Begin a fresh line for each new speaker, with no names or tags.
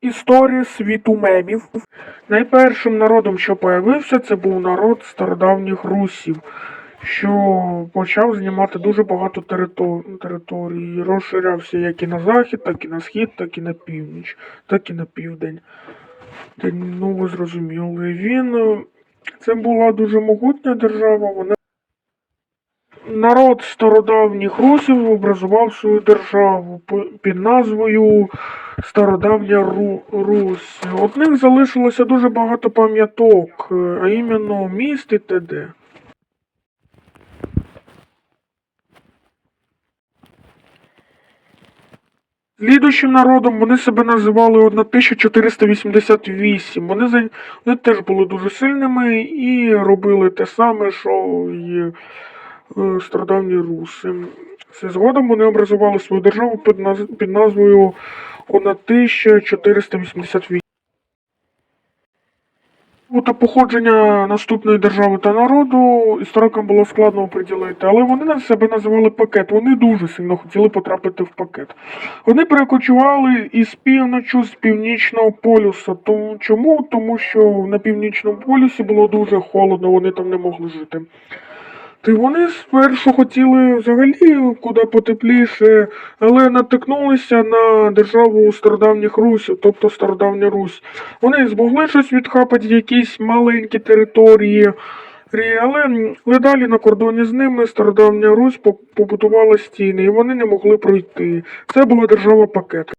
Історія світу мемів. Найпершим народом, що появився, це був народ стародавніх русів, що почав знімати дуже багато територ- територій. Розширявся як і на захід, так і на схід, так і на північ, так і на південь. Ну, ви зрозуміли. Він е, це була дуже могутня держава. Вона народ стародавніх русів образував свою державу під назвою Стародавня Ру- Русь. От них залишилося дуже багато пам'яток, е, а іменно міст і т.д. Слідуючим народом вони себе називали 1488. Вони, вони теж були дуже сильними і робили те саме, що і стародавні руси. Це згодом вони образували свою державу під, наз... під назвою 1488. Та походження наступної держави та народу історикам було складно оприділити, але вони на себе називали пакет. Вони дуже сильно хотіли потрапити в пакет. Вони перекочували із півночі, з північного полюса. Тому чому? Тому що на північному полюсі було дуже холодно, вони там не могли жити. Та вони спершу хотіли взагалі куди потепліше, але натикнулися на державу стародавніх русів, тобто стародавня Русь. Вони змогли щось відхапати, якісь маленькі території. Але, м, але далі на кордоні з ними стародавня Русь по- побудувала стіни, і вони не могли пройти. Це була держава пакет.